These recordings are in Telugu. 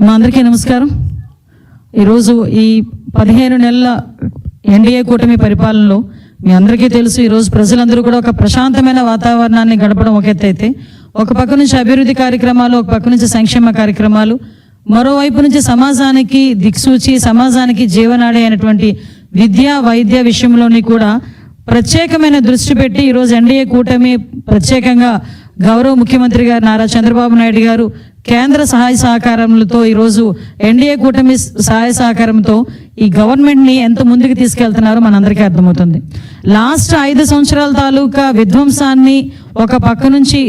మా అందరికీ నమస్కారం. ఈరోజు ఈ పదిహేను నెలల ఎన్డీఏ కూటమి పరిపాలనలో మీ అందరికీ తెలుసు ఈరోజు ప్రజలందరూ కూడా ఒక ప్రశాంతమైన వాతావరణాన్ని గడపడం ఒక ఎత్తు అయితే. ఒక పక్క నుంచి అభివృద్ధి కార్యక్రమాలు ఒక పక్క నుంచి సంక్షేమ కార్యక్రమాలు మరోవైపు నుంచి సమాజానికి దిక్సూచి సమాజానికి జీవనాడే అయినటువంటి విద్య వైద్య విషయంలోని కూడా ప్రత్యేకమైన దృష్టి పెట్టి ఈరోజు ఎన్డీఏ కూటమి ప్రత్యేకంగా గౌరవ ముఖ్యమంత్రి గారు నారా చంద్రబాబు నాయుడు గారు కేంద్ర సహాయ సహకారములతో ఈరోజు ఎన్డీఏ కూటమి సహాయ సహకారంతో ఈ గవర్నమెంట్ని ఎంత ముందుకు తీసుకెళ్తున్నారో మనందరికీ అర్థమవుతుంది. లాస్ట్ ఐదు సంవత్సరాల తాలూకా విధ్వంసాన్ని ఒక పక్క నుంచి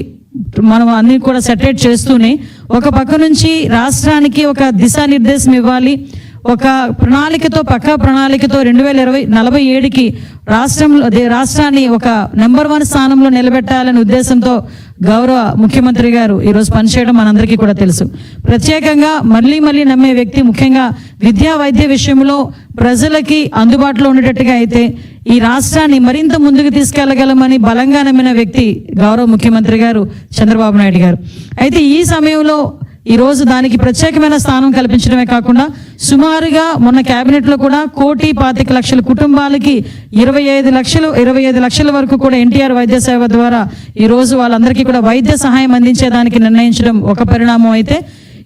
మనం అన్ని కూడా సెటరేట్ చేస్తూనే ఒక పక్క నుంచి రాష్ట్రానికి ఒక దిశానిర్దేశం ఇవ్వాలి. ఒక ప్రణాళికతో పక్కా ప్రణాళికతో రెండు వేల ఇరవై నలభై ఏడుకి రాష్ట్రంలో అదే రాష్ట్రాన్ని ఒక నెంబర్ వన్ స్థానంలో నిలబెట్టాలనే ఉద్దేశంతో గౌరవ ముఖ్యమంత్రి గారు ఈరోజు పనిచేయడం మనందరికీ కూడా తెలుసు. ప్రత్యేకంగా మళ్ళీ మళ్ళీ నమ్మే వ్యక్తి ముఖ్యంగా విద్యా వైద్య విషయంలో ప్రజలకి అందుబాటులో ఉండేటట్టుగా అయితే ఈ రాష్ట్రాన్ని మరింత ముందుకు తీసుకెళ్ళగలమని బలంగా నమ్మిన వ్యక్తి గౌరవ ముఖ్యమంత్రి గారు చంద్రబాబు నాయుడు గారు. అయితే ఈ సమయంలో ఈ రోజు దానికి ప్రత్యేకమైన స్థానం కల్పించడమే కాకుండా సుమారుగా మొన్న కేబినెట్లో కూడా కోటి పాతిక లక్షల కుటుంబాలకి ఇరవై ఐదు లక్షలు ఇరవై ఐదు లక్షల వరకు కూడా ఎన్టీఆర్ వైద్య సేవ ద్వారా ఈ రోజు వాళ్ళందరికీ కూడా వైద్య సహాయం అందించేదానికి నిర్ణయించడం ఒక పరిణామం అయితే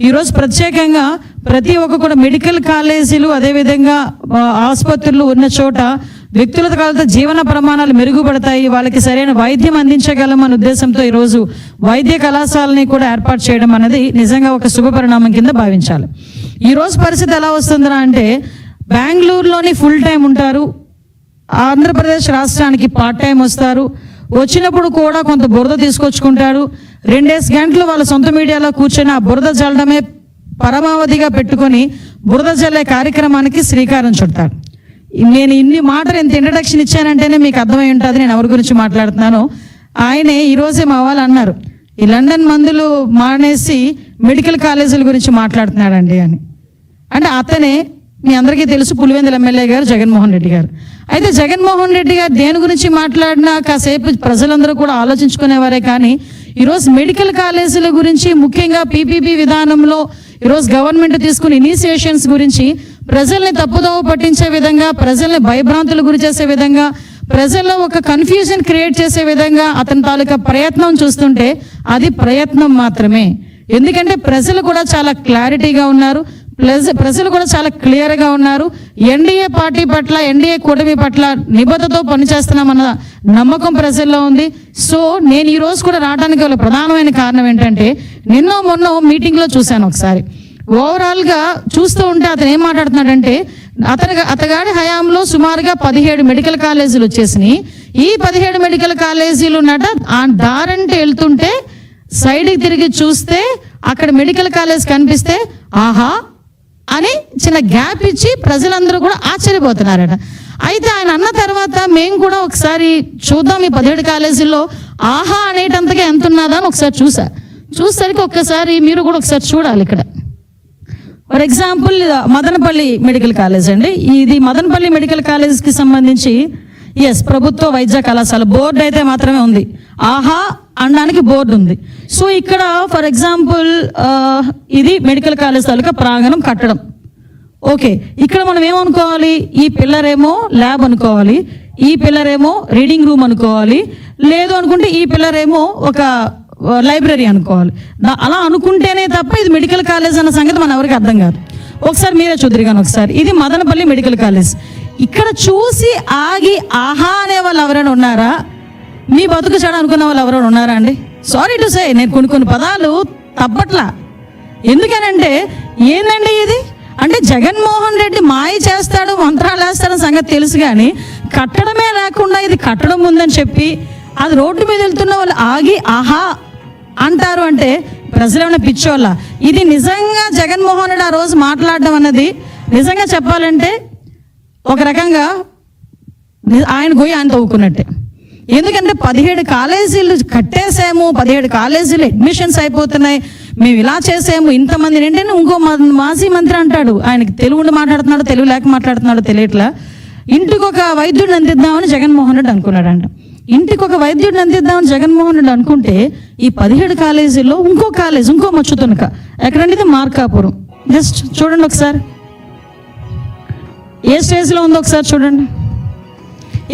ఈరోజు ప్రత్యేకంగా ప్రతి ఒక్క కూడా మెడికల్ కాలేజీలు అదేవిధంగా ఆసుపత్రులు ఉన్న చోట వ్యక్తుల కాలతో జీవన ప్రమాణాలు మెరుగుపడతాయి. వాళ్ళకి సరైన వైద్యం అందించగలం అనే ఉద్దేశంతో ఈరోజు వైద్య కళాశాలని కూడా ఏర్పాటు చేయడం అనేది నిజంగా ఒక శుభ పరిణామం కింద భావించాలి. ఈరోజు పరిస్థితి ఎలా వస్తుందిరా అంటే బెంగళూరులోని ఫుల్ టైం ఉంటారు. ఆంధ్రప్రదేశ్ రాష్ట్రానికి పార్ట్ టైం వస్తారు. వచ్చినప్పుడు కూడా కొంత బురద తీసుకొచ్చుకుంటారు. రెండేసి గంటలు వాళ్ళ సొంత మీడియాలో కూర్చొని ఆ బురద జల్లడమే పరమావధిగా పెట్టుకొని బురద జల్లే కార్యక్రమానికి శ్రీకారం చుడతారు. నేను ఇన్ని మాటలు ఇంత ఇంట్రడక్షన్ ఇచ్చానంటేనే మీకు అర్థమై ఉంటుంది నేను ఎవరి గురించి మాట్లాడుతున్నాను. ఆయనే ఈరోజే మా వాళ్ళు అన్నారు ఈ లండన్ మందులు మానేసి మెడికల్ కాలేజీల గురించి మాట్లాడుతున్నాడండి అని. అంటే అతనే మీ అందరికీ తెలుసు పులివెందుల ఎమ్మెల్యే గారు జగన్మోహన్ రెడ్డి గారు. అయితే జగన్మోహన్ రెడ్డి గారు దేని గురించి మాట్లాడినా కాసేపు ప్రజలందరూ కూడా ఆలోచించుకునేవారే కానీ ఈరోజు మెడికల్ కాలేజీల గురించి ముఖ్యంగా పీపీపీ విధానంలో ఈరోజు గవర్నమెంట్ తీసుకున్న ఇనిషియేషన్స్ గురించి ప్రజల్ని తప్పుదోవ పట్టించే విధంగా ప్రజల్ని భయభ్రాంతులు గురి చేసే విధంగా ప్రజల్లో ఒక కన్ఫ్యూజన్ క్రియేట్ చేసే విధంగా అతని తాలూకా ప్రయత్నం చూస్తుంటే అది ప్రయత్నం మాత్రమే. ఎందుకంటే ప్రజలు కూడా చాలా క్లారిటీగా ఉన్నారు. ప్లస్ ప్రజలు కూడా చాలా క్లియర్గా ఉన్నారు. ఎన్డీఏ పార్టీ పట్ల ఎన్డీఏ కూటమి పట్ల నిబద్ధతో పనిచేస్తున్నామన్న నమ్మకం ప్రజల్లో ఉంది. సో నేను ఈ రోజు కూడా రావడానికి గల ప్రధానమైన కారణం ఏంటంటే నిన్న మొన్న మీటింగ్లో చూశాను ఒకసారి. ఓవరాల్గా చూస్తూ ఉంటే అతను ఏం మాట్లాడుతున్నాడంటే అతని అతగాడి హయాంలో సుమారుగా పదిహేడు మెడికల్ కాలేజీలు వచ్చేసినాయి. ఈ పదిహేడు మెడికల్ కాలేజీలు ఉన్నట దారంటే వెళ్తుంటే సైడ్కి తిరిగి చూస్తే అక్కడ మెడికల్ కాలేజ్ కనిపిస్తే ఆహా అని చిన్న గ్యాప్ ఇచ్చి ప్రజలందరూ కూడా ఆశ్చర్యపోతున్నారట. అయితే ఆయన అన్న తర్వాత మేము కూడా ఒకసారి చూద్దాం ఈ పదిహేడు కాలేజీల్లో ఆహా అనేటంతగా ఎంత ఉన్నదా అని ఒకసారి చూసా. చూసరికి ఒక్కసారి మీరు కూడా ఒకసారి చూడాలి ఇక్కడ. For example Madanapalle medical college అండి. ఇది మదనపల్లి మెడికల్ కాలేజ్కి సంబంధించి ఎస్ ప్రభుత్వ వైద్య కళాశాల. బోర్డు అయితే మాత్రమే ఉంది. ఆహా అనడానికి బోర్డు ఉంది. సో ఇక్కడ ఫర్ ఎగ్జాంపుల్ ఇది మెడికల్ కాలేజ్ తాలూకా ప్రాంగణం కట్టడం. ఓకే ఇక్కడ మనం ఏమనుకోవాలి? ఈ పిల్లరేమో ల్యాబ్ అనుకోవాలి. ఈ పిల్లరేమో రీడింగ్ రూమ్ అనుకోవాలి. లేదు అనుకుంటే ఈ పిల్లరేమో ఒక లైబ్రరీ అనుకోవాలి. అలా అనుకుంటేనే తప్ప ఇది మెడికల్ కాలేజ్ అన్న సంగతి మన ఎవరికి అర్థం కాదు. ఒకసారి మీరే చూద్దరు ఒకసారి. ఇది మదనపల్లి మెడికల్ కాలేజ్ ఇక్కడ చూసి ఆగి ఆహా అనే వాళ్ళు ఎవరైనా ఉన్నారా? మీ బతుకు చెడు అనుకున్న వాళ్ళు ఎవరైనా ఉన్నారా అండి? సారీ టు సే నేను కొన్ని కొన్ని పదాలు తప్పట్లా. ఎందుకనంటే ఏందండి ఇది? అంటే జగన్మోహన్ రెడ్డి మాయ చేస్తాడు మంత్రాలు వేస్తాడని సంగతి తెలుసు కానీ కట్టడమే లేకుండా ఇది కట్టడం ఉందని చెప్పి అది రోడ్డు మీద వెళ్తున్న వాళ్ళు ఆగి ఆహా అంటారు అంటే ప్రజలు ఏమైనా పిచ్చోళ్ళ? ఇది నిజంగా జగన్మోహన్ రెడ్డి ఆ రోజు మాట్లాడడం అన్నది నిజంగా చెప్పాలంటే ఒక రకంగా ఆయన పోయి ఆయన తవ్వుకున్నట్టే. ఎందుకంటే పదిహేడు కాలేజీలు కట్టేసాము పదిహేడు కాలేజీలు అడ్మిషన్స్ అయిపోతున్నాయి. మేము ఇలా చేసాము ఇంతమంది ఏంటంటే ఇంకో మాజీ మంత్రి అంటాడు. ఆయనకి తెలుగు మాట్లాడుతున్నాడు తెలుగు లేక మాట్లాడుతున్నాడు తెలియట్లా. ఇంటికి ఒక వైద్యుడిని అందిద్దామని జగన్మోహన్ రెడ్డి అనుకున్నాడంట. ఇంటికి ఒక వైద్యుడిని అందిద్దామని జగన్మోహన్ రెడ్డి అనుకుంటే ఈ పదిహేడు కాలేజీల్లో ఇంకో కాలేజ్ ఇంకో మచ్చుతునక. ఎక్కడంటే ఇది మార్కాపురం. జస్ట్ చూడండి ఒకసారి. ఏ స్టేజ్లో ఉందో ఒకసారి చూడండి.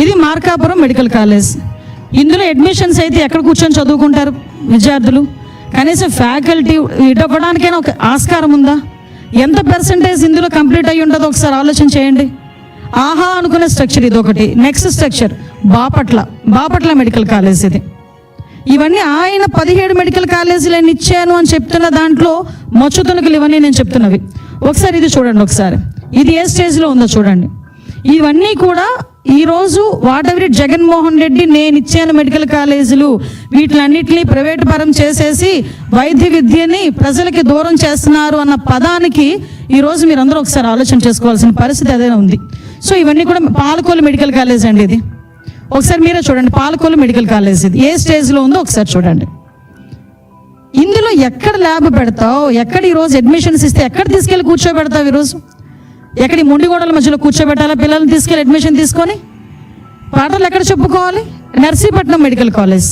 ఇది మార్కాపురం మెడికల్ కాలేజ్. ఇందులో అడ్మిషన్స్ అయితే ఎక్కడ కూర్చొని చదువుకుంటారు విద్యార్థులు? కనీసం ఫ్యాకల్టీ ఇవ్వడానికైనా ఒక ఆస్కారం ఉందా? ఎంత పర్సంటేజ్ ఇందులో కంప్లీట్ అయ్యి ఉంటుందో ఒకసారి ఆలోచన చేయండి. ఆహా అనుకునే స్ట్రక్చర్ ఇది ఒకటి next structure Bapatla. Bapatla medical college ఇది. ఇవన్నీ ఆయన పదిహేడు మెడికల్ కాలేజీలను ఇచ్చాను అని చెప్తున్న దాంట్లో మచ్చుతునకులు ఇవన్నీ నేను చెప్తున్నవి. ఒకసారి ఇది చూడండి ఒకసారి. ఇది ఏ స్టేజ్లో ఉందో చూడండి. ఇవన్నీ కూడా ఈరోజు వాట్ ఎవరి జగన్మోహన్ రెడ్డి నేను ఇచ్చాను మెడికల్ కాలేజీలు వీటిలన్నింటినీ ప్రైవేట్ పరం చేసేసి వైద్య విద్యని ప్రజలకి దూరం చేస్తున్నారు అన్న పదానికి ఈరోజు మీరందరూ ఒకసారి ఆలోచన చేసుకోవాల్సిన పరిస్థితి అదే ఉంది. సో ఇవన్నీ కూడా పాలకోలు మెడికల్ కాలేజ్ అండి ఇది. ఒకసారి మీరే చూడండి పాలకోలు మెడికల్ కాలేజ్ ఇది. ఏ స్టేజ్లో ఉందో ఒకసారి చూడండి. ఇందులో ఎక్కడ ల్యాబ్ పెడతావు? ఎక్కడ ఈరోజు అడ్మిషన్స్ ఇస్తే ఎక్కడ తీసుకెళ్ళి కూర్చోబెడతావు ఈరోజు ఎక్కడ ముండిగోడల మధ్యలో కూర్చోబెట్టాలా? పిల్లల్ని తీసుకెళ్ళి అడ్మిషన్ తీసుకొని? పాటలు ఎక్కడ చెప్పుకోవాలి? Narsipatnam medical college.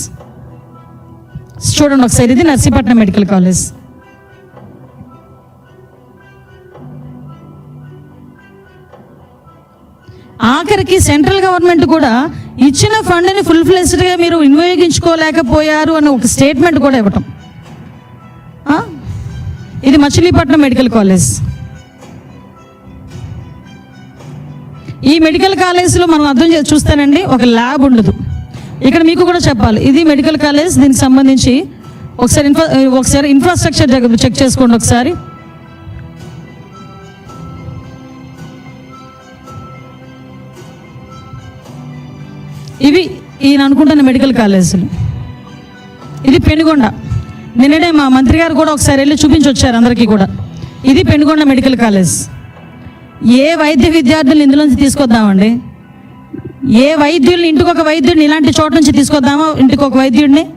చూడండి ఒకసారి ఇది నర్సీపట్నం మెడికల్ కాలేజ్. ఆఖరికి సెంట్రల్ గవర్నమెంట్ కూడా ఇచ్చిన ఫండ్ని ఫుల్ ఫ్లెస్డ్గా మీరు వినియోగించుకోలేకపోయారు అన్న ఒక స్టేట్మెంట్ కూడా ఇవ్వటం. ఇది మచిలీపట్నం మెడికల్ కాలేజ్. ఈ మెడికల్ కాలేజ్లో మనం అర్థం చే చూస్తానండి ఒక ల్యాబ్ ఉండదు. ఇక్కడ మీకు కూడా చెప్పాలి ఇది మెడికల్ కాలేజ్ దీనికి సంబంధించి ఒకసారి ఇన్ఫ్రా ఒకసారి ఇన్ఫ్రాస్ట్రక్చర్ చెక్ చేసుకోండి ఒకసారి. ఇవి ఈయన అనుకుంటున్న మెడికల్ కాలేజీలు. ఇది పెనుగొండ. నిన్ననే మా మంత్రి గారు కూడా ఒకసారి వెళ్ళి చూపించి వచ్చారు అందరికీ కూడా. ఇది పెనుగొండ మెడికల్ కాలేజ్. ఏ వైద్య విద్యార్థులను ఇందులోంచి తీసుకొద్దామండి? ఏ వైద్యుల్ని ఇంటికి ఒక వైద్యుడిని ఇలాంటి చోట నుంచి తీసుకొద్దామా? ఇంటికి ఒక వైద్యుడిని?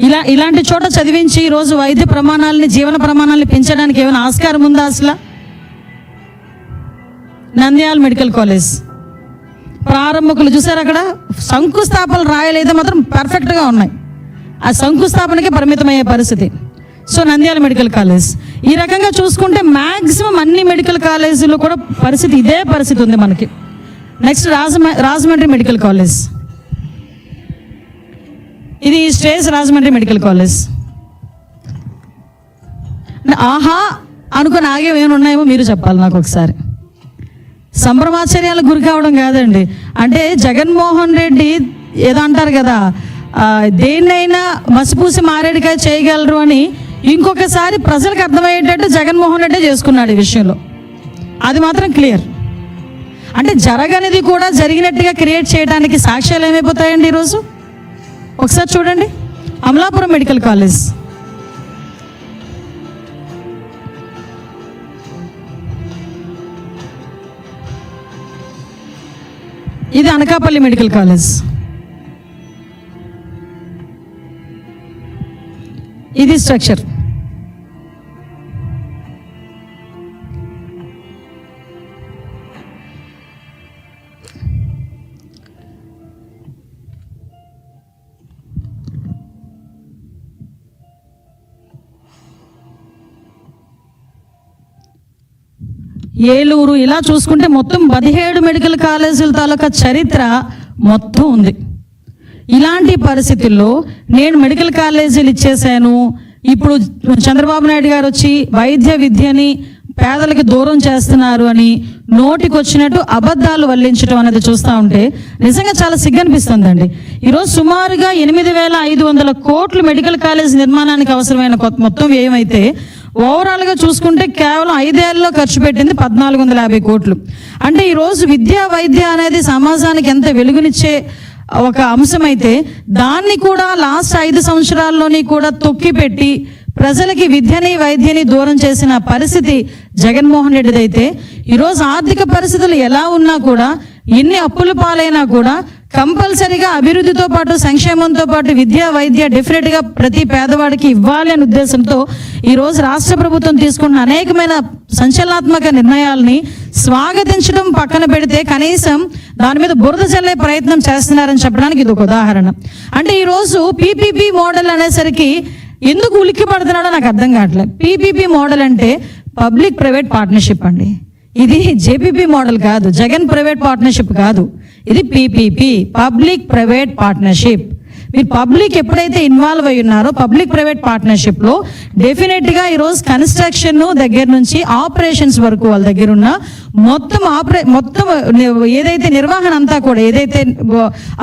ఇలా ఇలాంటి చోట చదివించి ఈరోజు వైద్య ప్రమాణాలని జీవన ప్రమాణాలని పెంచడానికి ఏమైనా ఆస్కారం ఉందా అసలు? Nandyal medical college. ప్రారంభకులు చూసారు అక్కడ? శంకుస్థాపనలు రాయలేదు మాత్రం పర్ఫెక్ట్గా ఉన్నాయి. ఆ శంకుస్థాపనకే పరిమితమయ్యే పరిస్థితి. So Nandyal medical college. ఈ రకంగా చూసుకుంటే మ్యాక్సిమం అన్ని మెడికల్ కాలేజీలో కూడా పరిస్థితి ఇదే పరిస్థితి ఉంది మనకి. నెక్స్ట్ రాజమ రాజమండ్రి మెడికల్ కాలేజ్. ఇది స్టేజ్ రాజమండ్రి మెడికల్ కాలేజ్. ఆహా అనుకుని ఆగే ఏమైనా ఉన్నాయేమో మీరు చెప్పాలి నాకు ఒకసారి. సంభ్రమాచర్యాలకు గురి కావడం కాదండి. అంటే జగన్మోహన్ రెడ్డి ఏదో అంటారు కదా దేన్నైనా మసిపూసి మారేడుకాయ చేయగలరు అని ఇంకొకసారి ప్రజలకు అర్థమయ్యేటట్టు జగన్మోహన్ రెడ్డి చేసుకున్నాడు ఈ విషయంలో. అది మాత్రం క్లియర్. అంటే జరగనిది కూడా జరిగినట్టుగా క్రియేట్ చేయడానికి సాక్ష్యాలు ఏమైపోతాయండి ఈరోజు? ఒకసారి చూడండి. Amalapuram medical college. ఇది అనకాపల్లి మెడికల్ కాలేజ్. ఇది స్ట్రక్చర్. ఏలూరు ఇలా చూసుకుంటే మొత్తం పదిహేడు మెడికల్ కాలేజీల తాలూకా చరిత్ర మొత్తం ఉంది. ఇలాంటి పరిస్థితుల్లో నేను మెడికల్ కాలేజీలు ఇచ్చేసాను ఇప్పుడు చంద్రబాబు నాయుడు గారు వచ్చి వైద్య విద్యని పేదలకు దూరం చేస్తున్నారు అని నోటికొచ్చినట్టు అబద్ధాలు వల్లించడం అనేది చూస్తూ ఉంటే నిజంగా చాలా సిగ్గనిపిస్తుందండి. ఈరోజు సుమారుగా ఎనిమిది వేల ఐదు వందల కోట్లు మెడికల్ కాలేజ్ నిర్మాణానికి అవసరమైన కొత్త- మొత్తం వ్యయమైతే ఓవరాల్గా చూసుకుంటే కేవలం ఐదేళ్ళలో ఖర్చు పెట్టింది పద్నాలుగు వందల యాభై కోట్లు. అంటే ఈరోజు విద్యా వైద్య అనేది సమాజానికి ఎంత వెలుగునిచ్చే ఒక అంశమైతే దాన్ని కూడా లాస్ట్ ఐదు సంవత్సరాల్లోని కూడా తొక్కిపెట్టి ప్రజలకి విద్యని వైద్యని దూరం చేసిన పరిస్థితి జగన్మోహన్ రెడ్డిదైతే ఈరోజు ఆర్థిక పరిస్థితులు ఎలా ఉన్నా కూడా ఎన్ని అప్పుల పాలైనా కూడా కంపల్సరీగా అభివృద్ధితో పాటు సంక్షేమంతో పాటు విద్య వైద్య డెఫినెట్గా ప్రతి పేదవాడికి ఇవ్వాలి అనే ఉద్దేశంతో ఈరోజు రాష్ట్ర ప్రభుత్వం తీసుకున్న అనేకమైన సంచలనాత్మక నిర్ణయాల్ని స్వాగతించడం పక్కన పెడితే కనీసం దాని మీద బురద చల్లే ప్రయత్నం చేస్తున్నారని చెప్పడానికి ఇది ఒక ఉదాహరణ. అంటే ఈరోజు పీపీపీ మోడల్ అనేసరికి ఎందుకు ఉలిక్కి పడుతున్నాడో నాకు అర్థం కావట్లేదు పీపీపీ మోడల్ అంటే పబ్లిక్ ప్రైవేట్ పార్ట్నర్షిప్ అండి. ఇది జేపీపీ మోడల్ కాదు జగన్ ప్రైవేట్ పార్ట్నర్షిప్ కాదు. ఇది పీపీపీ పబ్లిక్ ప్రైవేట్ పార్ట్నర్షిప్. మీరు పబ్లిక్ ఎప్పుడైతే ఇన్వాల్వ్ అయి ఉన్నారో పబ్లిక్ ప్రైవేట్ పార్ట్నర్షిప్లో డెఫినెట్గా ఈరోజు కన్స్ట్రక్షన్ దగ్గర నుంచి ఆపరేషన్స్ వరకు వాళ్ళ దగ్గర ఉన్న మొత్తం ఆపరే మొత్తం ఏదైతే నిర్వహణ అంతా కూడా ఏదైతే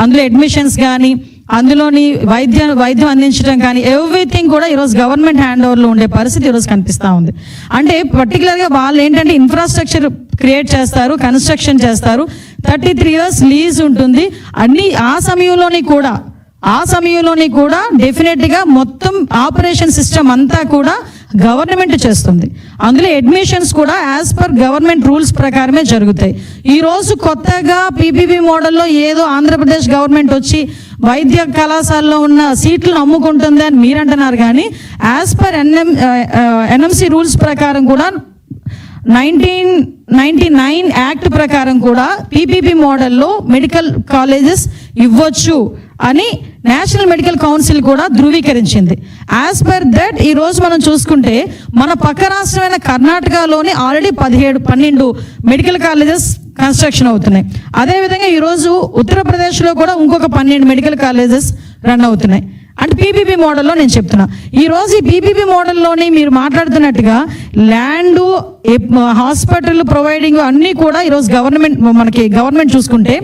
అందులో అడ్మిషన్స్ కానీ అందులోని వైద్య వైద్యం అందించడం కానీ ఎవ్రీథింగ్ కూడా ఈరోజు గవర్నమెంట్ హ్యాండ్ ఓవర్లో ఉండే పరిస్థితి ఈరోజు కనిపిస్తూ ఉంది. అంటే పర్టికులర్గా వాళ్ళు ఏంటంటే ఇన్ఫ్రాస్ట్రక్చర్ క్రియేట్ చేస్తారు కన్స్ట్రక్షన్ చేస్తారు. థర్టీ త్రీ ఇయర్స్ లీజ్ ఉంటుంది. అన్ని ఆ సమయంలోని కూడా ఆ సమయంలోని కూడా డెఫినెట్గా మొత్తం ఆపరేషన్ సిస్టమ్ అంతా కూడా గవర్నమెంట్ చేస్తుంది. అందులో అడ్మిషన్స్ కూడా యాజ్ పర్ గవర్నమెంట్ రూల్స్ ప్రకారమే జరుగుతాయి. ఈరోజు కొత్తగా పీపీపీ మోడల్లో ఏదో ఆంధ్రప్రదేశ్ గవర్నమెంట్ వచ్చి వైద్య కళాశాలలో ఉన్న సీట్లను అమ్ముకుంటుంది అని మీరంటున్నారు కానీ as per NM NMC rules ప్రకారం కూడా నైన్టీన్ నైన్టీ నైన్ యాక్ట్ ప్రకారం కూడా పీపీపీ మోడల్లో మెడికల్ కాలేజెస్ ఇవ్వచ్చు అని నేషనల్ మెడికల్ కౌన్సిల్ కూడా ధృవీకరించింది. యాజ్ పర్ దట్ ఈరోజు మనం చూసుకుంటే మన పక్క రాష్ట్రమైన కర్ణాటకలోని ఆల్రెడీ పదిహేడు పన్నెండు మెడికల్ కాలేజెస్ కన్స్ట్రక్షన్ అవుతున్నాయి. అదేవిధంగా ఈరోజు ఉత్తరప్రదేశ్లో కూడా ఇంకొక పన్నెండు మెడికల్ కాలేజెస్ రన్ అవుతున్నాయి. అంటే పీపీపీ మోడల్లో నేను చెప్తున్నా. ఈ రోజు ఈ పీపీపీ మోడల్లోని మీరు మాట్లాడుతున్నట్టుగా ల్యాండ్ హాస్పిటల్ ప్రొవైడింగ్ అన్నీ కూడా ఈరోజు గవర్నమెంట్ మనకి గవర్నమెంట్ చూసుకుంటే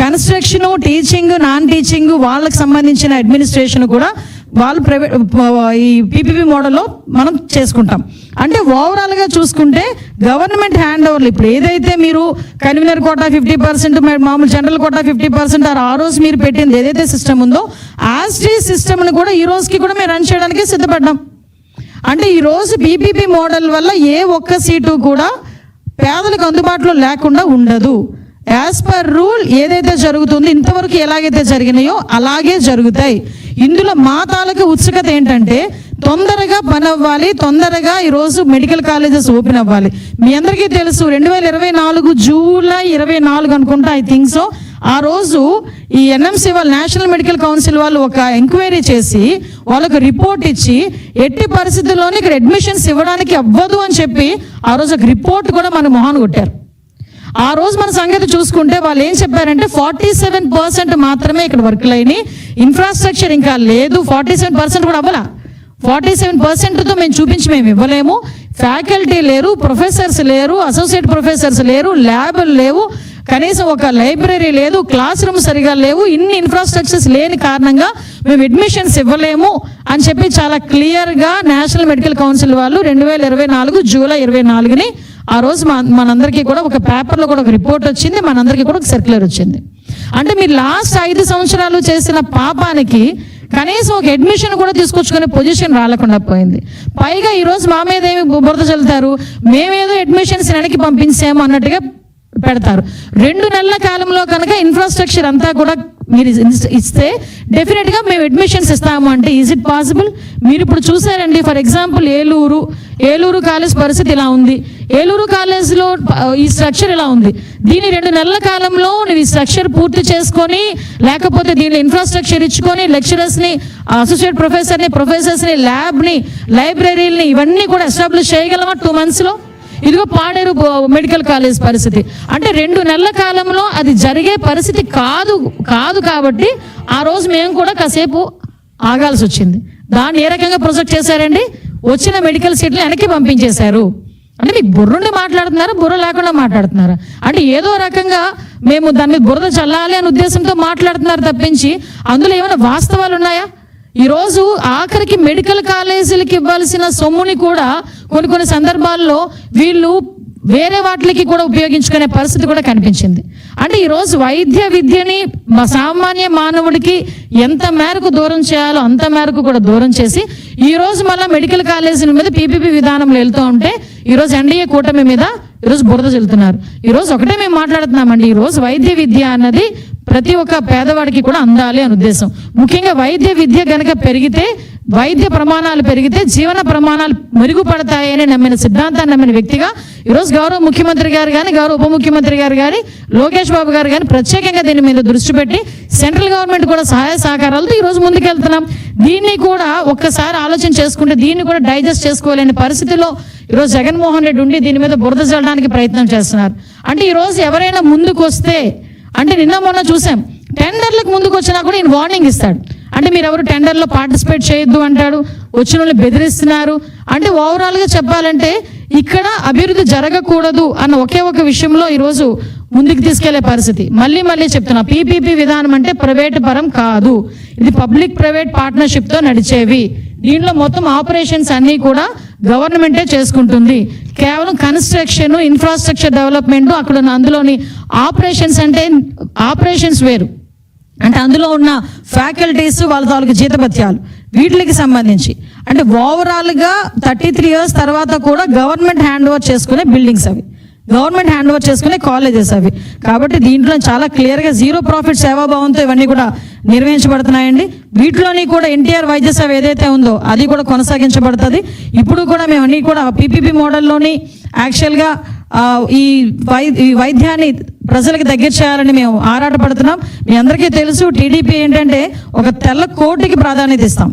కన్స్ట్రక్షన్ టీచింగ్ నాన్ టీచింగ్ వాళ్ళకి సంబంధించిన అడ్మినిస్ట్రేషన్ కూడా వాళ్ళు ప్రైవేట్ ఈ పీపీపీ మోడల్లో మనం చేసుకుంటాం. అంటే ఓవరాల్గా చూసుకుంటే గవర్నమెంట్ హ్యాండ్ ఓవర్లు ఇప్పుడు ఏదైతే మీరు కన్వీనర్ కోటా ఫిఫ్టీ పర్సెంట్ మామూలు జనరల్ కోటా ఫిఫ్టీ పర్సెంట్ ఆ రోజు మీరు పెట్టింది ఏదైతే సిస్టమ్ ఉందో యాజ్ టీ సిస్టమ్ని కూడా ఈ రోజుకి కూడా మేము రన్ చేయడానికి సిద్ధపడ్డాం. అంటే ఈరోజు బీపీపీ మోడల్ వల్ల ఏ ఒక్క సీటు కూడా పేదలకు అందుబాటులో లేకుండా ఉండదు. యాజ్ పర్ రూల్ ఏదైతే జరుగుతుందో ఇంతవరకు ఎలాగైతే జరిగినాయో అలాగే జరుగుతాయి. ఇందులో మా తాలూకు ఉత్సుకత ఏంటంటే తొందరగా పని అవ్వాలి తొందరగా ఈరోజు మెడికల్ కాలేజెస్ ఓపెన్ అవ్వాలి. మీ అందరికీ తెలుసు రెండు వేల ఇరవై నాలుగు జూలై ఇరవై నాలుగు అనుకుంటా ఐ థింక్ సో. ఆ రోజు ఈ ఎన్ఎంసీ వాళ్ళు నేషనల్ మెడికల్ కౌన్సిల్ వాళ్ళు ఒక ఎంక్వైరీ చేసి వాళ్ళకు రిపోర్ట్ ఇచ్చి ఎట్టి పరిస్థితుల్లోనే ఇక్కడ అడ్మిషన్స్ ఇవ్వడానికి అవ్వదు అని చెప్పి ఆ రోజు ఒక రిపోర్ట్ కూడా మన మొహాన్ కొట్టారు. ఆ రోజు మన సంగతి చూసుకుంటే వాళ్ళు ఏం చెప్పారంటే ఫార్టీ సెవెన్ పర్సెంట్ మాత్రమే ఇక్కడ వర్క్లు ఇన్ఫ్రాస్ట్రక్చర్ ఇంకా లేదు. ఫార్టీ సెవెన్ పర్సెంట్ కూడా అవ్వాల? ఫార్టీ సెవెన్ పర్సెంట్తో మేము చూపించి మేము ఇవ్వలేము. ఫ్యాకల్టీ లేరు ప్రొఫెసర్స్ లేరు అసోసియేట్ ప్రొఫెసర్స్ లేరు ల్యాబ్లు లేవు. కనీసం ఒక లైబ్రరీ లేదు క్లాస్ రూమ్ సరిగా లేవు. ఇన్ని ఇన్ఫ్రాస్ట్రక్చర్స్ లేని కారణంగా మేము అడ్మిషన్స్ ఇవ్వలేము అని చెప్పి చాలా క్లియర్గా నేషనల్ మెడికల్ కౌన్సిల్ వాళ్ళు రెండు వేల ఇరవై నాలుగు జూలై ఇరవై నాలుగుని ఆ రోజు మా మనందరికీ కూడా ఒక పేపర్లో కూడా ఒక రిపోర్ట్ వచ్చింది మనందరికీ కూడా ఒక సర్క్యులర్ వచ్చింది. అంటే మీరు లాస్ట్ ఐదు సంవత్సరాలు చేసిన పాపానికి కనీసం ఒక అడ్మిషన్ కూడా తీసుకొచ్చుకునే పొజిషన్ రాలేకుండా పోయింది. పైగా ఈరోజు మా మీద ఏమి బురద చల్లుతారు? మేమేదో అడ్మిషన్స్ వెనక్కి పంపించాము అన్నట్టుగా పెడతారు. రెండు నెలల కాలంలో కనుక ఇన్ఫ్రాస్ట్రక్చర్ అంతా కూడా మీరు ఇస్తే డెఫినెట్గా మేము అడ్మిషన్స్ ఇస్తాము అంటే ఈజ్ ఇట్ పాసిబుల్ మీరు ఇప్పుడు చూసారండి for example Eluru Eluru college పరిస్థితి ఇలా ఉంది. ఏలూరు కాలేజ్లో ఈ స్ట్రక్చర్ ఇలా ఉంది. దీని రెండు నెలల కాలంలో నేను ఈ స్ట్రక్చర్ పూర్తి చేసుకొని లేకపోతే దీనిలో ఇన్ఫ్రాస్ట్రక్చర్ ఇచ్చుకొని లెక్చరర్స్ని అసోసియేట్ ప్రొఫెసర్ని ప్రొఫెసర్స్ని ల్యాబ్ని లైబ్రరీలని ఇవన్నీ కూడా ఎస్టాబ్లిష్ చేయగలమా టూ మంత్స్లో ఇదిగో పాడేరు మెడికల్ కాలేజ్ పరిస్థితి. అంటే రెండు నెలల కాలంలో అది జరిగే పరిస్థితి కాదు కాదు కాబట్టి ఆ రోజు మేము కూడా కాసేపు ఆగాల్సి వచ్చింది. దాన్ని ఏ రకంగా ప్రొజెక్ట్ చేశారండి? వచ్చిన మెడికల్ సీట్లు వెనక్కి పంపించేశారు. అంటే మీకు బుర్రుండి మాట్లాడుతున్నారా? బుర్ర లేకుండా మాట్లాడుతున్నారా? అంటే ఏదో రకంగా మేము దాని మీద బురద చల్లాలి అనే ఉద్దేశంతో మాట్లాడుతున్నారు తప్పించి అందులో ఏమైనా వాస్తవాలు ఉన్నాయా? ఈరోజు ఆఖరికి మెడికల్ కాలేజీలకి ఇవ్వాల్సిన సొమ్ముని కూడా కొన్ని కొన్ని సందర్భాల్లో వీళ్ళు వేరే వాటికి కూడా ఉపయోగించుకునే పరిస్థితి కూడా కనిపించింది. అంటే ఈరోజు వైద్య విద్యని మా సామాన్య మానవుడికి ఎంత మేరకు దూరం చేయాలో అంత మేరకు కూడా దూరం చేసి ఈరోజు మళ్ళీ మెడికల్ కాలేజీల మీద పీపీపీ విధానంలో వెళ్తూ ఉంటే ఈరోజు ఎన్డీఏ కూటమి మీద ఈరోజు బురద చెల్లుతున్నారు ఈరోజు ఒకటే మేము మాట్లాడుతున్నామండి ఈరోజు వైద్య విద్య అన్నది ప్రతి ఒక్క పేదవాడికి కూడా అందాలి అని ఉద్దేశం. ముఖ్యంగా వైద్య విద్య కనుక పెరిగితే వైద్య ప్రమాణాలు పెరిగితే జీవన ప్రమాణాలు మెరుగుపడతాయని నమ్మిన సిద్ధాంతాన్ని నమ్మిన వ్యక్తిగా ఈరోజు గౌరవ ముఖ్యమంత్రి గారు కానీ గౌరవ ఉప ముఖ్యమంత్రి గారు కానీ లోకేష్ బాబు గారు కానీ ప్రత్యేకంగా దీని మీద దృష్టి పెట్టి సెంట్రల్ గవర్నమెంట్ కూడా సహాయ సహకారాలతో ఈరోజు ముందుకెళ్తున్నాం. దీన్ని కూడా ఒక్కసారి ఆలోచన చేసుకుంటే దీన్ని కూడా డైజెస్ట్ చేసుకోలేని పరిస్థితిలో ఈరోజు జగన్మోహన్ రెడ్డి ఉండి దీని మీద బురద చల్లడానికి ప్రయత్నం చేస్తున్నారు. అంటే ఈరోజు ఎవరైనా ముందుకు వస్తే అంటే నిన్న మొన్న చూసాం. టెండర్లకు ముందుకు వచ్చినా కూడా ఈయన వార్నింగ్ ఇస్తాడు. అంటే మీరు ఎవరు టెండర్లో పార్టిసిపేట్ చేయొద్దు అంటాడు వచ్చిన వాళ్ళు బెదిరిస్తున్నారు. అంటే ఓవరాల్గా చెప్పాలంటే ఇక్కడ అభివృద్ధి జరగకూడదు అన్న ఒకే ఒక విషయంలో ఈరోజు ముందుకు తీసుకెళ్ళే పరిస్థితి. మళ్ళీ మళ్ళీ చెప్తున్నా పీపీపీ విధానం అంటే ప్రైవేట్ పరం కాదు. ఇది పబ్లిక్ ప్రైవేట్ పార్ట్నర్షిప్తో నడిచేవి. దీనిలో మొత్తం ఆపరేషన్స్ అన్నీ కూడా గవర్నమెంటే చేసుకుంటుంది. కేవలం కన్స్ట్రక్షన్ ఇన్ఫ్రాస్ట్రక్చర్ డెవలప్మెంట్ అక్కడ ఉన్న అందులోని ఆపరేషన్స్ అంటే ఆపరేషన్స్ వేరు. అంటే అందులో ఉన్న ఫ్యాకల్టీస్ వాళ్ళ తాలూకు జీతభత్యాలు వీటికి సంబంధించి. అంటే ఓవరాల్గా థర్టీ త్రీ ఇయర్స్ తర్వాత కూడా గవర్నమెంట్ హ్యాండ్ ఓవర్ చేసుకునే బిల్డింగ్స్ అవి. గవర్నమెంట్ హ్యాండ్ ఓవర్ చేసుకునే కాలేజెస్ అవి. కాబట్టి దీంట్లో చాలా క్లియర్గా జీరో ప్రాఫిట్ సేవాభావంతో ఇవన్నీ కూడా నిర్వహించబడుతున్నాయండి. వీటిలోని కూడా ఎన్టీఆర్ వైద్య సేవ ఏదైతే ఉందో అది కూడా కొనసాగించబడుతుంది. ఇప్పుడు కూడా మేము అన్ని కూడా పీపీపీ మోడల్లోని యాక్చువల్గా ఈ వై ఈ వైద్యాన్ని ప్రజలకు దగ్గర చేయాలని మేము ఆరాటపడుతున్నాం. మీ అందరికీ తెలుసు టీడీపీ ఏంటంటే ఒక తెల్ల కోటికి ప్రాధాన్యత ఇస్తాం.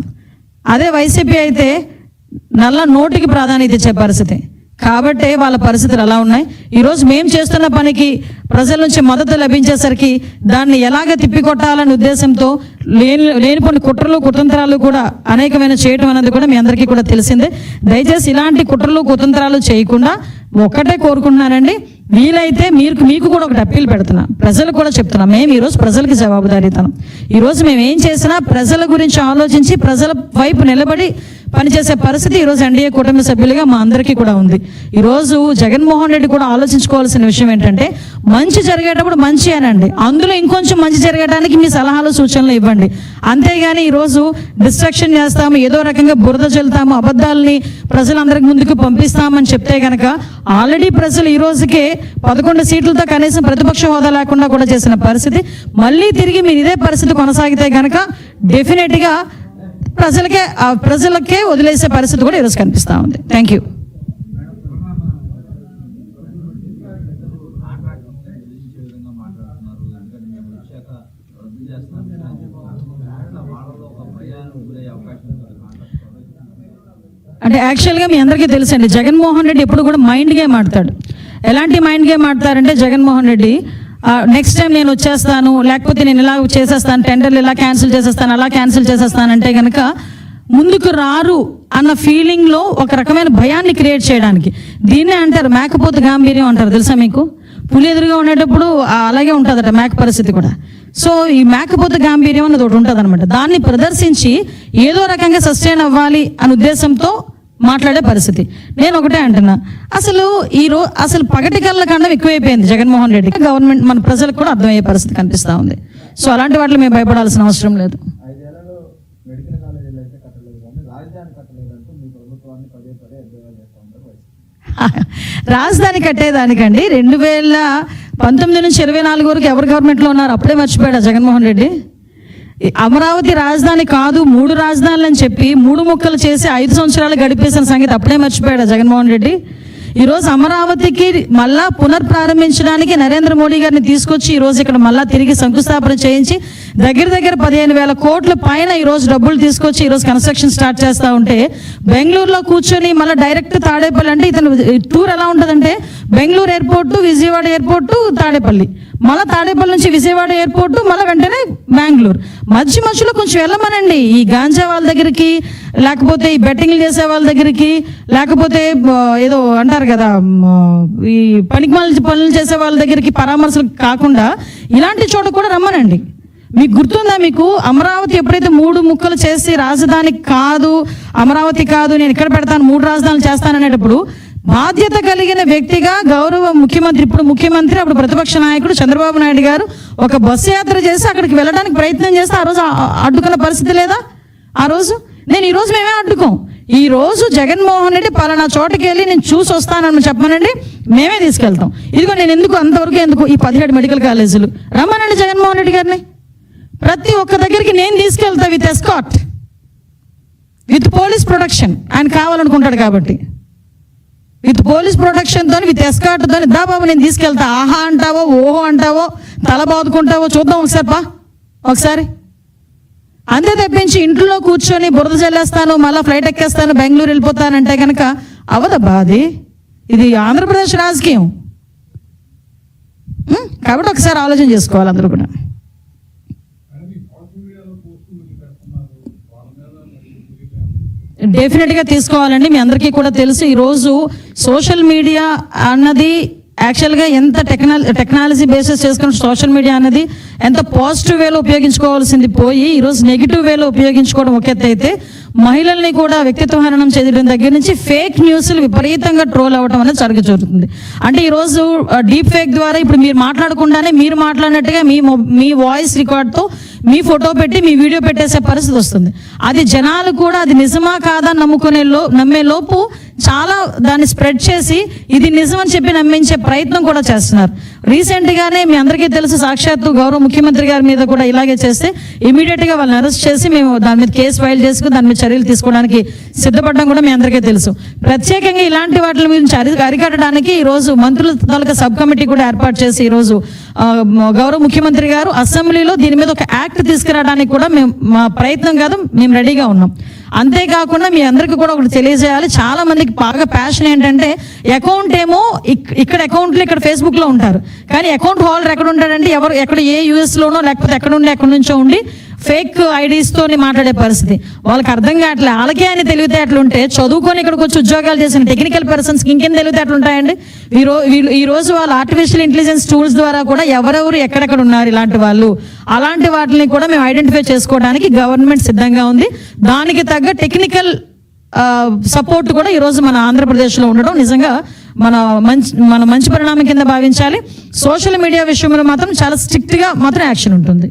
అదే వైసీపీ అయితే నల్ల నోటికి ప్రాధాన్యత ఇచ్చే పరిస్థితి. కాబట్టే వాళ్ళ పరిస్థితులు అలా ఉన్నాయి. ఈరోజు మేము చేస్తున్న పనికి ప్రజల నుంచి మద్దతు లభించేసరికి దాన్ని ఎలాగ తిప్పికొట్టాలనే ఉద్దేశంతో లేని లేనిపోని కుట్రలు కుతంత్రాలు కూడా అనేకమైన చేయటం అనేది కూడా మీ అందరికీ కూడా తెలిసిందే. దయచేసి ఇలాంటి కుట్రలు కుతంత్రాలు చేయకుండా ఒక్కటే కోరుకుంటున్నానండి. వీలైతే మీరు మీకు కూడా ఒకటి అప్పీల్ పెడుతున్నా. ప్రజలు కూడా చెప్తున్నా. మేము ఈరోజు ప్రజలకు జవాబుదారీతనం. ఈరోజు మేము ఏం చేసినా ప్రజల గురించి ఆలోచించి ప్రజల వైపు నిలబడి పనిచేసే పరిస్థితి ఈరోజు ఎన్డీఏ కూటమి సభ్యులుగా మా అందరికీ కూడా ఉంది. ఈరోజు జగన్మోహన్ రెడ్డి కూడా ఆలోచించుకోవాల్సిన విషయం ఏంటంటే మంచి జరిగేటప్పుడు మంచి అనండి. అందులో ఇంకొంచెం మంచి జరగడానికి మీ సలహాలు సూచనలు ఇవ్వండి. అంతేగాని ఈరోజు డిస్ట్రక్షన్ చేస్తాము ఏదో రకంగా బురద చల్లుతాము అబద్ధాలని ప్రజలందరికి ముందుకు పంపిస్తామని చెప్తే కనుక ఆల్రెడీ ప్రజలు ఈ రోజుకే పదకొండు సీట్లతో కనీసం ప్రతిపక్ష హోదా లేకుండా కూడా చేసిన పరిస్థితి. మళ్ళీ తిరిగి మీరు ఇదే పరిస్థితి కొనసాగితే కనుక డెఫినెట్గా ప్రజలకే ఆ ప్రజలకే వదిలేసే పరిస్థితి కూడా ఈరోజు కనిపిస్తూ ఉంది. థ్యాంక్ యూ అంటే యాక్చువల్గా మీ అందరికీ తెలుసండి జగన్మోహన్ రెడ్డి ఎప్పుడు కూడా మైండ్ గేమ్ ఆడతాడు. ఎలాంటి మైండ్ గేమ్ ఆడతారంటే జగన్మోహన్ రెడ్డి నెక్స్ట్ టైం నేను వచ్చేస్తాను లేకపోతే నేను ఇలా చేసేస్తాను టెండర్లు ఇలా క్యాన్సిల్ చేసేస్తాను అలా క్యాన్సిల్ చేసేస్తానంటే కనుక ముందుకు రారు అన్న ఫీలింగ్లో ఒక రకమైన భయాన్ని క్రియేట్ చేయడానికి. దీన్నే అంటారు మేకపోతు గాంభీర్యం అంటారు తెలుసా మీకు? పులి ఎదురుగా ఉండేటప్పుడు అలాగే ఉంటుందట మేక పరిస్థితి కూడా. సో ఈ మేకపోతు గాంభీర్యం అన్నది ఒకటి ఉంటుంది అనమాట దాన్ని ప్రదర్శించి ఏదో రకంగా సస్టైన్ అవ్వాలి అనే ఉద్దేశంతో మాట్లాడే పరిస్థితి. నేను ఒకటే అంటున్నా. అసలు ఈ రో అసలు పగటి కళ్ళ కండం ఎక్కువైపోయింది జగన్మోహన్ రెడ్డి. గవర్నమెంట్ మన ప్రజలకు కూడా అర్థమయ్యే పరిస్థితి కనిపిస్తూ ఉంది. సో అలాంటి వాటిలో మేము భయపడాల్సిన అవసరం లేదు. రాజధాని కట్టేదానికండి. రెండు వేల పంతొమ్మిది నుంచి ఇరవై నాలుగు వరకు ఎవరు గవర్నమెంట్లో ఉన్నారు? అప్పుడే మర్చిపోయాడా జగన్మోహన్ రెడ్డి? అమరావతి రాజధాని కాదు మూడు రాజధానులు అని చెప్పి మూడు ముక్కలు చేసి ఐదు సంవత్సరాలు గడిపేసిన సంగతి అప్పుడే మర్చిపోయాడు జగన్మోహన్ రెడ్డి? ఈరోజు అమరావతికి మళ్ళా పునర్ప్రారంభించడానికి నరేంద్ర మోడీ గారిని తీసుకొచ్చి ఈరోజు ఇక్కడ మళ్ళా తిరిగి శంకుస్థాపన చేయించి దగ్గర దగ్గర పదిహేను వేల కోట్ల పైన ఈరోజు డబ్బులు తీసుకొచ్చి ఈరోజు కన్స్ట్రక్షన్ స్టార్ట్ చేస్తూ ఉంటే బెంగళూరులో కూర్చొని మళ్ళీ డైరెక్ట్ తాడేపల్లి అంటే ఇతను టూర్ ఎలా ఉంటుందంటే బెంగళూరు ఎయిర్పోర్టు విజయవాడ ఎయిర్పోర్టు తాడేపల్లి. మళ్ళీ తాడేపల్లి నుంచి విజయవాడ ఎయిర్పోర్టు మళ్ళీ వెంటనే బెంగళూరు. మధ్య మధ్యలో కొంచెం వెళ్ళమనండి. ఈ గాంజా వాళ్ళ దగ్గరికి లేకపోతే ఈ బెట్టింగ్లు చేసే వాళ్ళ దగ్గరికి లేకపోతే ఏదో అంటారు కదా ఈ పనికి పనులు చేసే వాళ్ళ దగ్గరికి పరామర్శలు కాకుండా ఇలాంటి చోట కూడా రమ్మనండి. మీకు గుర్తుందా మీకు? అమరావతి ఎప్పుడైతే మూడు ముక్కలు చేసి రాజధాని కాదు అమరావతి కాదు నేను ఇక్కడ పెడతాను మూడు రాజధానులు చేస్తాననేటప్పుడు బాధ్యత కలిగిన వ్యక్తిగా గౌరవ ముఖ్యమంత్రి ఇప్పుడు ముఖ్యమంత్రి అప్పుడు ప్రతిపక్ష నాయకుడు చంద్రబాబు నాయుడు గారు ఒక బస్సు యాత్ర చేసి అక్కడికి వెళ్ళడానికి ప్రయత్నం చేస్తే ఆ రోజు అడ్డుకున్న పరిస్థితి లేదా? ఆ రోజు? నేను ఈ రోజు మేమే అడ్డుకోం. ఈ రోజు జగన్మోహన్ రెడ్డి పలానా చోటకి వెళ్ళి నేను చూసి వస్తానని చెప్పమనండి మేమే తీసుకెళ్తాం. ఇదిగో నేను ఎందుకు అంతవరకు ఎందుకు ఈ పదిహేడు మెడికల్ కాలేజీలు? రమ్మనండి జగన్మోహన్ రెడ్డి గారిని. ప్రతి ఒక్క దగ్గరికి నేను తీసుకెళ్తా with escort with police protection ఆయన కావాలనుకుంటాడు కాబట్టి. విత్ పోలీస్ ప్రొటెక్షన్తో విత్ ఎస్కాట్తో దా బాబు నేను తీసుకెళ్తా. ఆహా అంటావో ఓహో అంటావో తల బాదుకుంటావో చూద్దాం ఒకసారి పా ఒకసారి. అంతే తప్పించి ఇంట్లో కూర్చొని బురద చల్లేస్తాను మళ్ళీ ఫ్లైట్ ఎక్కేస్తాను బెంగళూరు వెళ్ళిపోతానంటే కనుక అవదబ్బా అది? ఇది ఆంధ్రప్రదేశ్ రాజకీయం. కాబట్టి ఒకసారి ఆలోచన చేసుకోవాలి అందరూ కూడా. డెఫినెట్గా తీసుకోవాలండి. మీ అందరికీ కూడా తెలుసు ఈరోజు సోషల్ మీడియా అన్నది యాక్చువల్గా ఎంత టెక్నాల టెక్నాలజీ బేసెస్ చేసుకున్న సోషల్ మీడియా అనేది ఎంత పాజిటివ్ వేలో ఉపయోగించుకోవాల్సింది పోయి ఈరోజు నెగిటివ్ వేలో ఉపయోగించుకోవడం ఒక ఎత్తు అయితే మహిళల్ని కూడా వ్యక్తిత్వ హరణం చేయడం దగ్గర నుంచి ఫేక్ న్యూస్లు విపరీతంగా ట్రోల్ అవ్వడం అనేది జరగ జరుగుతుంది. అంటే ఈరోజు డీప్ ఫేక్ ద్వారా ఇప్పుడు మీరు మాట్లాడకుండానే మీరు మాట్లాడినట్టుగా మీ మీ వాయిస్ రికార్డ్తో మీ ఫోటో పెట్టి మీ వీడియో పెట్టేసే పరిస్థితి వస్తుంది. అది జనాలు కూడా అది నిజమా కాదా నమ్ముకునే లో నమ్మే లోపు చాలా దాన్ని స్ప్రెడ్ చేసి ఇది నిజం అని చెప్పి నమ్మించే ప్రయత్నం కూడా చేస్తున్నారు. రీసెంట్ గానే మీ అందరికీ తెలుసు సాక్షాత్తు గౌరవ ముఖ్యమంత్రి గారి మీద కూడా ఇలాగే చేస్తే ఇమీడియట్గా వాళ్ళని అరెస్ట్ చేసి మేము దాని మీద కేసు ఫైల్ చేసుకుని దాని మీద చర్యలు తీసుకోవడానికి సిద్ధపడడం కూడా మీ అందరికీ తెలుసు. ప్రత్యేకంగా ఇలాంటి వాటి గురించి అరికట్టడానికి ఈ రోజు మంత్రుల తాలూకా సబ్ కమిటీ కూడా ఏర్పాటు చేసి ఈ రోజు గౌరవ ముఖ్యమంత్రి గారు అసెంబ్లీలో దీని మీద ఒక యాక్ట్ తీసుకురావడానికి కూడా మేము మా ప్రయత్నం కాదు మేము రెడీగా ఉన్నాం. అంతేకాకుండా మీ అందరికీ కూడా ఒకటి తెలియజేయాలి చాలా మందికి బాగా ప్యాషన్ ఏంటంటే అకౌంట్ ఏమో ఇక్కడ అకౌంట్లు ఇక్కడ ఫేస్బుక్లో ఉంటారు. కానీ అకౌంట్ హోల్డర్ ఎక్కడ ఉంటాడంటే ఎవరు ఎక్కడ ఏ యూఎస్లోనో లేకపోతే ఎక్కడ ఉండి ఎక్కడి నుంచో ఉండి ఫేక్ ఐడీస్తో మాట్లాడే పరిస్థితి. వాళ్ళకి అర్థం కావట్లే. వాళ్ళకే అని తెలివితేటలు ఉంటే చదువుకొని ఇక్కడికి వచ్చి ఉద్యోగాలు చేసిన టెక్నికల్ పర్సన్స్కి ఇంకేం తెలివితేటలు ఉంటాయండి ఈ వీళ్ళు ఈ రోజు వాళ్ళ ఆర్టిఫిషియల్ ఇంటెలిజెన్స్ టూల్స్ ద్వారా కూడా ఎవరెవరు ఎక్కడెక్కడ ఉన్నారు ఇలాంటి వాళ్ళు? అలాంటి వాటిని కూడా మేము ఐడెంటిఫై చేసుకోవడానికి గవర్నమెంట్ సిద్ధంగా ఉంది. దానికి తగ్గ టెక్నికల్ సపోర్ట్ కూడా ఈరోజు మన ఆంధ్రప్రదేశ్లో ఉండడం నిజంగా మన మంచి మన మంచి పరిణామం కింద భావించాలి. సోషల్ మీడియా విషయంలో మాత్రం చాలా స్ట్రిక్ట్గా మాత్రం యాక్షన్ ఉంటుంది.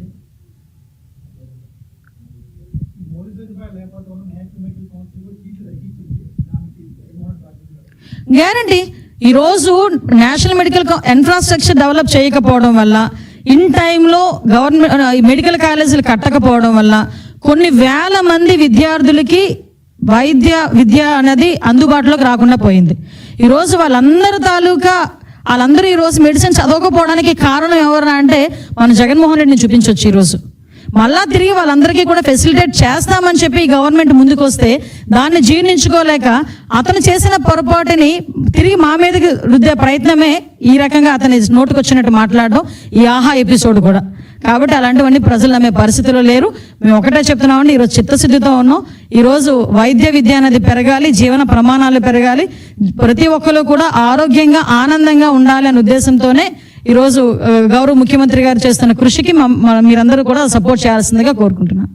గ్యారంటీ. ఈరోజు నేషనల్ మెడికల్ ఇన్ఫ్రాస్ట్రక్చర్ డెవలప్ చేయకపోవడం వల్ల ఇన్ టైంలో గవర్నమెంట్ మెడికల్ కాలేజీలు కట్టకపోవడం వల్ల కొన్ని వేల మంది విద్యార్థులకి వైద్య విద్య అనేది అందుబాటులోకి రాకుండా పోయింది. ఈరోజు వాళ్ళందరి తాలూకా వాళ్ళందరూ ఈరోజు మెడిసిన్ చదవకపోవడానికి కారణం ఎవరన్నా అంటే మన జగన్మోహన్ రెడ్డిని చూపించవచ్చు ఈరోజు మళ్ళా తిరిగి వాళ్ళందరికీ కూడా ఫెసిలిటేట్ చేస్తామని చెప్పి ఈ గవర్నమెంట్ ముందుకు వస్తే దాన్ని జీర్ణించుకోలేక అతను చేసిన పొరపాటుని తిరిగి మా మీదకి రుద్దే ప్రయత్నమే ఈ రకంగా అతని నోటుకొచ్చినట్టు మాట్లాడడం ఈ ఆహా ఎపిసోడ్ కూడా. కాబట్టి అలాంటివన్నీ ప్రజలు నమ్మే పరిస్థితిలో లేరు. మేము ఒకటే చెప్తున్నామండి ఈరోజు చిత్తశుద్ధితో ఉన్నాం. ఈరోజు వైద్య విద్య అనేది పెరగాలి జీవన ప్రమాణాలు పెరగాలి. ప్రతి ఒక్కరు కూడా ఆరోగ్యంగా ఆనందంగా ఉండాలి అనే ఉద్దేశంతోనే ఈరోజు గౌరవ ముఖ్యమంత్రి గారు చేస్తున్న కృషికి మీరందరూ కూడా సపోర్ట్ చేయాల్సిందిగా కోరుకుంటున్నాను.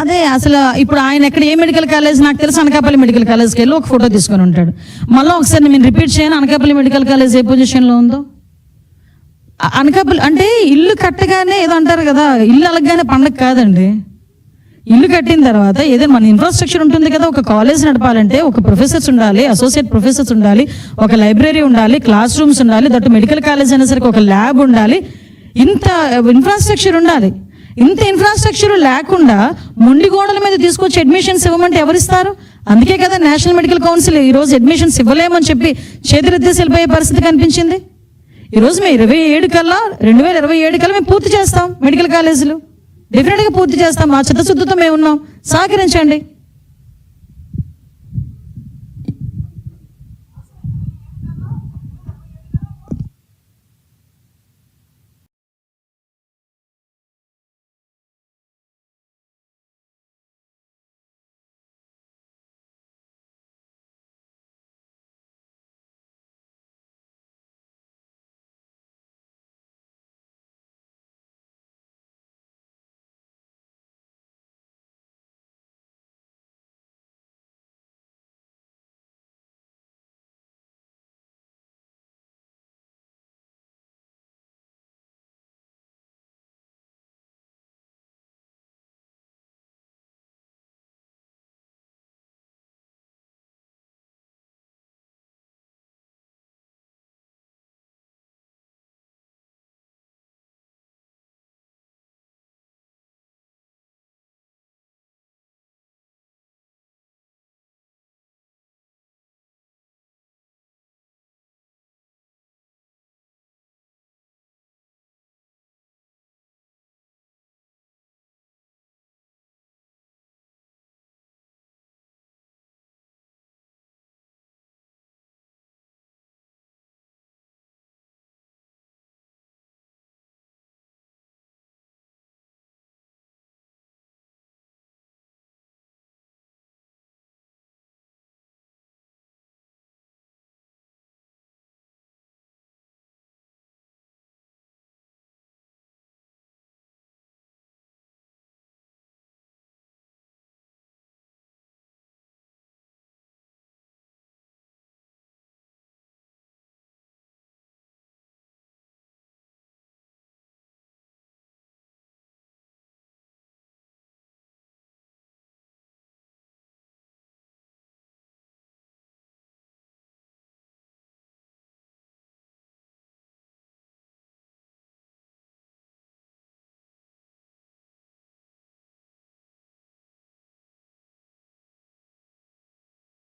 అదే అసలు ఇప్పుడు ఆయన ఎక్కడ ఏ మెడికల్ కాలేజ్ నాకు తెలుసు అనకాపల్లి మెడికల్ కాలేజ్కి వెళ్ళి ఒక ఫోటో తీసుకొని ఉంటాడు. మళ్ళీ ఒకసారి నేను రిపీట్ చేయను అనకాపల్లి మెడికల్ కాలేజ్ ఏ పొజిషన్లో ఉందో? అనకాపల్లి అంటే ఇల్లు కట్టగానే ఏదో అంటారు కదా ఇల్లు అలగగానే పండగ కాదండి. ఇల్లు కట్టిన తర్వాత ఏదైనా మన ఇన్ఫ్రాస్ట్రక్చర్ ఉంటుంది కదా ఒక కాలేజ్ నడపాలంటే ఒక ప్రొఫెసర్స్ ఉండాలి అసోసియేట్ ప్రొఫెసర్స్ ఉండాలి ఒక లైబ్రరీ ఉండాలి క్లాస్ రూమ్స్ ఉండాలి దట్టు మెడికల్ కాలేజ్ అనేసరికి ఒక ల్యాబ్ ఉండాలి. ఇంత ఇన్ఫ్రాస్ట్రక్చర్ ఉండాలి. ఇంత ఇన్ఫ్రాస్ట్రక్చర్ లేకుండా మొండి గోడల మీద తీసుకొచ్చి అడ్మిషన్స్ ఇవ్వమంటే ఎవరిస్తారు? అందుకే కదా నేషనల్ మెడికల్ కౌన్సిల్ ఈరోజు అడ్మిషన్స్ ఇవ్వలేమని చెప్పి చేతులెత్తేసి వెళ్ళిపోయే పరిస్థితి కనిపించింది. ఈరోజు మేము ఇరవై ఏడు కల్లా రెండు వేల ఇరవై ఏడు కల్లా మేము పూర్తి చేస్తాం మెడికల్ కాలేజీలు డెఫినెట్గా పూర్తి చేస్తాం. మా చిత్తశుద్ధితో మేము ఉన్నాం. సహకరించండి.